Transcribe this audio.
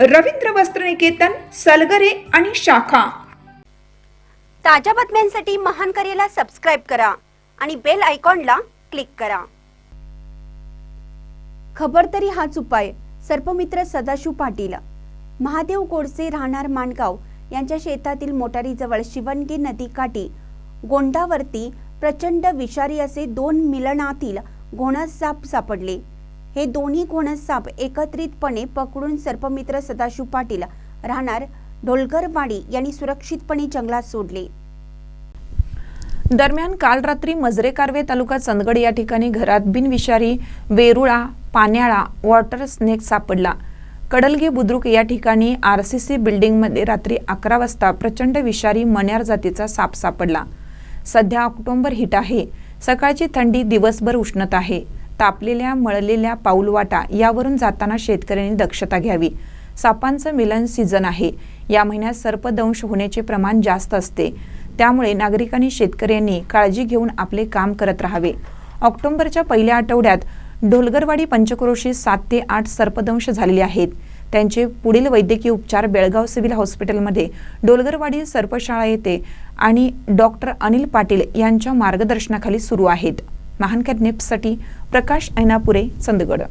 रवींद्र वस्त्रनिकेतन सलगरे आणि शाखा. ताज्या बातम्यांसाठी महान करेला सबस्क्राईब करा आणि बेल आयकॉनला क्लिक करा. खबर तरी हाच उपाय सर्पमित्र सदाशिव पाटील. महादेव गोडसे राहणार माणगाव यांच्या शेतातील मोटारीजवळ शिवणगी नदी काठी. गोंडावरती प्रचंड विषारी असे दोन मिलनातील घोणस साप सापडले. हे दोन्ही घोणस साप एकत्रितपणे पकडून सर्पमित्र सदाशिव पाटील राहणार ढोलकरवाडी यांनी सुरक्षितपणे जंगलात सोडले. दरम्यान काल रात्री मजरे कारवे तालुका चंदगड या ठिकाणी घरात बिनविषारी वेरुळा पाण्याळा वॉटर स्नेक सापडला. कडलगे बुद्रुक या ठिकाणी आर सी सी बिल्डिंगमध्ये रात्री अकरा वाजता प्रचंड विषारी मण्यार जातीचा साप सापडला. सध्या ऑक्टोंबर हिट आहे. सकाळची थंडी दिवसभर उष्णता आहे. तापलेल्या मळलेल्या पाऊलवाटा यावरून जाताना शेतकऱ्यांनी दक्षता घ्यावी. सापांचं मिलन सीझन आहे. या महिन्यात सर्पदंश होण्याचे प्रमाण जास्त असते. त्यामुळे नागरिकांनी शेतकऱ्यांनी काळजी घेऊन आपले काम करत राहावे. ऑक्टोबरच्या पहिल्या आठवड्यात ढोलगरवाडी पंचक्रोशी सात ते आठ सर्पदंश झालेले आहेत. त्यांचे पुढील वैद्यकीय उपचार बेळगाव सिव्हिल हॉस्पिटलमध्ये डोलगरवाडी सर्पशाळा येथे आणि डॉक्टर अनिल पाटील यांच्या मार्गदर्शनाखाली सुरू आहेत. महानकर नेप्ससाठी प्रकाश ऐनापुरे चंदगड.